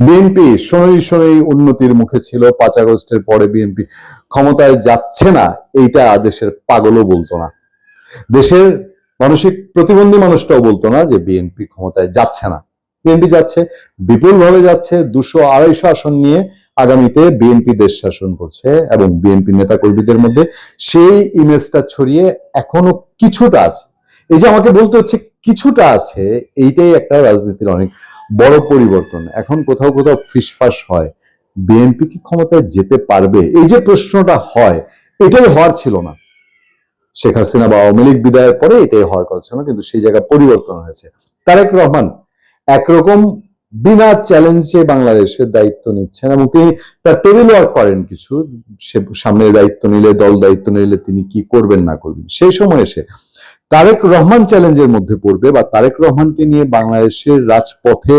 BNP শোনই শোনই উন্নতির মুখে ছিল। পাঁচ আগস্টের পরে বিএনপি ক্ষমতায় যাচ্ছে না, এইটা দেশের পাগলও বলতো না। দেশের মানসিক প্রতিবন্ধী মানুষটাও বলতো না যে বিএনপি ক্ষমতায় যাচ্ছে না। বিএনপি যাচ্ছে বিপুল ভাবে যাচ্ছে, দুশো আড়াইশো আসন নিয়ে আগামীতে বিএনপি দেশ শাসন করছে এবং বিএনপি নেতা কর্মীদের মধ্যে সেই ইমেজটা ছড়িয়ে এখনও কিছুটা আছে। এই যে আমাকে বলতে হচ্ছে কিছুটা আছে, এইটাই একটা রাজনীতির অনেক বড় পরিবর্তন। এখন কোথাও কোথাও ফিসফাস হয়। বিএনপি কি ক্ষমতায় যেতে পারবে? এই যে প্রশ্নটা হয়, এটাই হওয়ার ছিল না। শেখ হাসিনা বা আওয়ামী লীগ বিদায়ের পরে এটাই হওয়ার কথা ছিল না, কিন্তু সেই জায়গায় পরিবর্তন হয়েছে। তারেক রহমান একরকম বিনা চ্যালেঞ্জে বাংলাদেশের দায়িত্ব নিচ্ছেন এবং তিনি তার টেবিল ওয়ার্ক করেন কিছু। সে সামনের দায়িত্ব নিলে, দল দায়িত্ব নিলে তিনি কি করবেন, না করবেন, সেই সময় এসে তারেক রহমান চ্যালেঞ্জের মধ্যে পড়বে বা তারেক রহমানকে নিয়ে বাংলাদেশের রাজপথে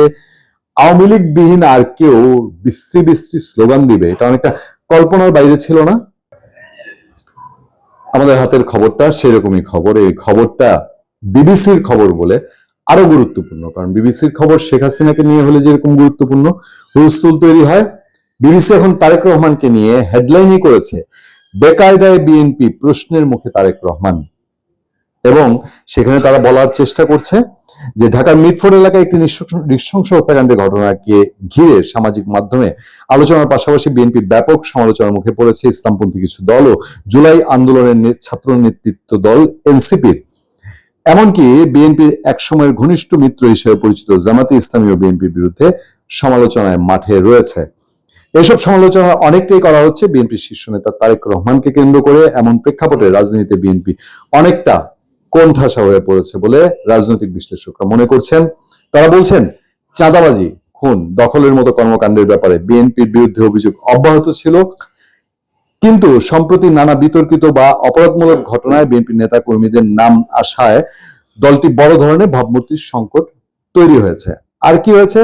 আওয়ামী লীগবিহীন আর কেউ বিশ্রী বিশ্রী স্লোগান দিবে, এটা অনেকটা কল্পনার বাইরে ছিল না? আমাদের হাতের খবরটা সেরকমই খবর, এই খবরটা বিবিসির খবর বলে আরও গুরুত্বপূর্ণ, কারণ বিবিসির খবর শেখ হাসিনাকে নিয়ে হলে যেরকম গুরুত্বপূর্ণ হুলস্থুল তৈরি হয়। বিবিসি এখন তারেক রহমানকে নিয়ে হেডলাইনই করেছে, বেকায়দায় বিএনপি প্রশ্নের মুখে তারেক রহমান। এবং সেখানে তারা বলার চেষ্টা করছে যে ঢাকার মিটফোর্ড এলাকায় একটি নৃশংস হত্যাকাণ্ডের ঘটনাকে ঘিরে সামাজিক মাধ্যমে আলোচনার পাশাপাশি বিএনপি ব্যাপক সমালোচনার মুখে পড়েছে ইসলামপন্থী কিছু দল ও জুলাই আন্দোলনের ছাত্র নেতৃত্ব দল এনসিপির। এমনকি বিএনপির একসময়ের ঘনিষ্ঠ মিত্র হিসেবে পরিচিত জামাতে ইসলামী ও বিএনপির বিরুদ্ধে সমালোচনায় মাঠে রয়েছে। এসব সমালোচনা অনেকটাই করা হচ্ছে। বিএনপির শীর্ষ নেতা তারেক রহমানকে কেন্দ্র করে এমন প্রেক্ষাপটে রাজনীতিতে বিএনপি অনেকটা কোণঠাসা হয়ে পড়েছে বলে রাজনৈতিক বিশ্লেষকরা মনে করছেন। তারা বলছেন, চাঁদাবাজি, খুন, দখলের মতো কর্মকাণ্ডের ব্যাপারে বিএনপির বিরুদ্ধে অভিযোগ অব্যাহত ছিল। কিন্তু সম্প্রতি নানা বিতর্কিত বা অপরাধমূলক ঘটনায় বিএনপি নেতা কর্মীদের নাম আসায় দলটি বড় ধরনের ভাবমূর্তির সংকট তৈরি হয়েছে। আর কি হয়েছে?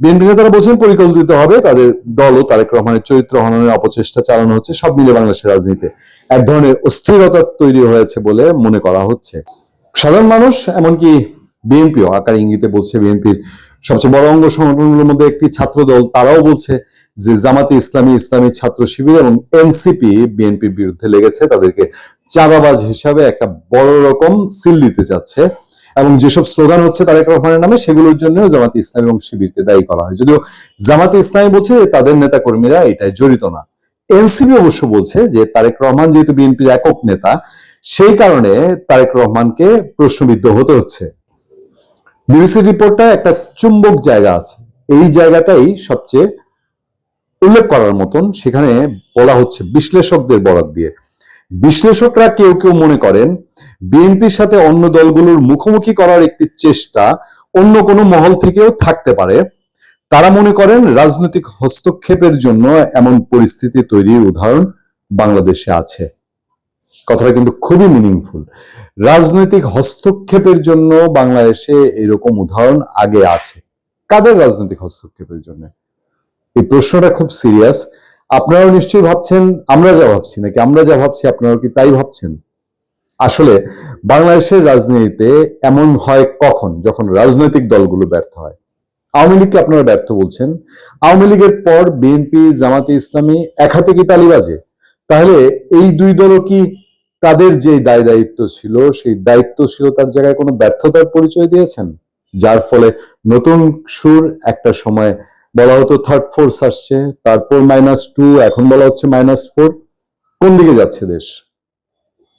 বিএনপি নেতারা বলছেন পরিকল্পিত হবে, তাদের দল ও তারেক রহমানের চরিত্র হননের অপচেষ্টা চালানো হচ্ছে, সব মিলে বাংলাদেশের রাজনীতিতে এক ধরনের অস্থিরতা তৈরি হয়েছে বলে মনে করা হচ্ছে। সাধারণ মানুষ, এমনকি বিএনপিও, আকার ইঙ্গিতে বলছে বিএনপির সবচেয়ে বড় অঙ্গ সংগঠনগুলোর মধ্যে একটি ছাত্র দল তারাও বলছে যে জামাতে ইসলামী ইসলামী ছাত্র শিবির এবং এনসিপি বিএনপির বিরুদ্ধে লেগেছে, তাদেরকে চাঁদাবাজ হিসাবে একটা বড় রকম সিল দিতে চাচ্ছে। এবং যেসব স্লোগান হচ্ছে তারেক রহমানের নামে, সেগুলোর জন্য জামাতে ইসলামী এবং শিবিরকে দায়ী করা হয়। যদিও জামাতে ইসলামী বলছে তাদের নেতা কর্মীরা এটাই জড়িত না। এনসিপি অবশ্য বলছে যে তারেক রহমান যেহেতু বিএনপির একক নেতা, সেই কারণে তারেক রহমানকে প্রশ্নবিদ্ধ হতে হচ্ছে। বিবিসি রিপোর্টটা একটা চুম্বক জায়গা আছে। এই জায়গাটাই সবচেয়ে উল্লেখ করার মতন, সেখানে বলা হচ্ছে বিশ্লেষকদের বরাদ দিয়ে। বিশ্লেষকরা কেউ কেউ মনে করেন বিএনপির সাথে অন্য দলগুলোর মুখোমুখি করার একটি চেষ্টা অন্য কোনো মহল থেকেও থাকতে পারে। তারা মনে করেন রাজনৈতিক হস্তক্ষেপের জন্য এমন পরিস্থিতি তৈরির উদাহরণ বাংলাদেশে আছে। কথাটা কিন্তু খুবই মিনিংফুল রাজনৈতিক হস্তক্ষেপের জন্য বাংলাদেশে এরকম উদাহরণ আগে আছে। কাদের রাজনৈতিক হস্তক্ষেপের জন্য? এই প্রশ্নটা খুব সিরিয়াস আপনারাও নিশ্চয়ই ভাবছেন, আমরা যা ভাবছি নাকি? আমরা যা ভাবছি, আপনারাও কি তাই ভাবছেন? আসলে বাংলাদেশের রাজনীতিতে এমন হয় কখন যখন রাজনৈতিক দলগুলো ব্যর্থ হয়? আওয়ামী লীগকে আপনারা ব্যর্থ বলছেন। আওয়ামী লীগের পর বিএনপি জামাতে ইসলামী এক হাতে কি তালিবাজে তাহলে এই দুই দলও কি তাদের যে দায় দায়িত্ব ছিল, সেই দায়িত্বশীলতার জায়গায় কোনো ব্যর্থতার পরিচয় দিয়েছেন? যার ফলে নতুন সুর একটা সময় বলা হতো থার্ড ফোর্স আসছে, তারপর মাইনাস টু এখন বলা হচ্ছে মাইনাস ফোর কোন দিকে যাচ্ছে দেশ?